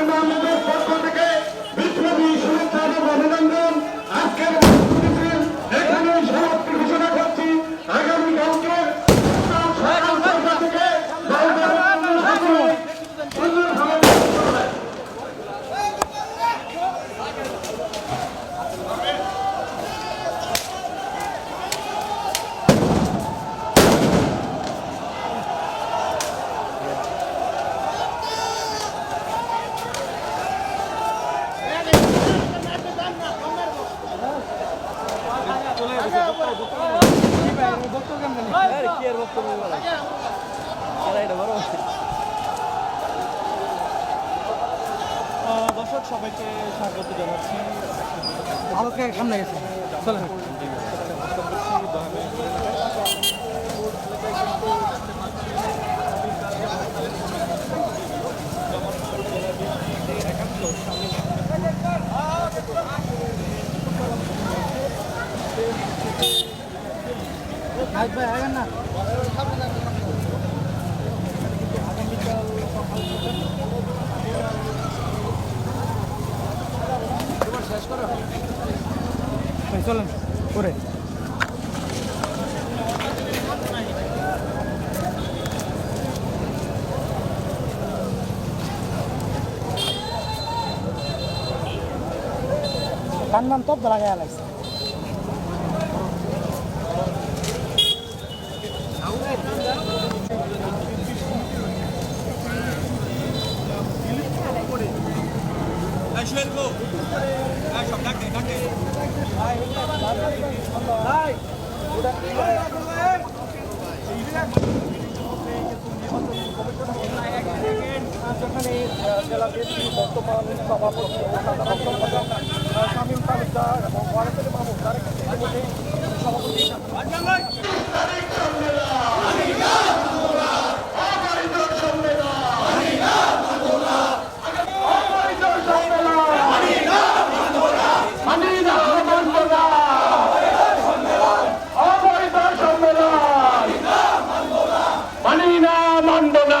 জননেতা স্বামী মাহমুদের পক্ষ থেকে বিপ্লবী শুভেচ্ছা এবং অভিনন্দন। আজকের দর্শক সবাইকে স্বাগত জানাচ্ছি। আলোকে সামনে গেছে। চলেন। চলেন করে তার নাম তো লাগাই লাগছে। যেখানে জেলা বিএনপি বর্তমান সভাপতি শামীম তালুকদার এবং ওয়ারেসের মাহমুদ abandonado.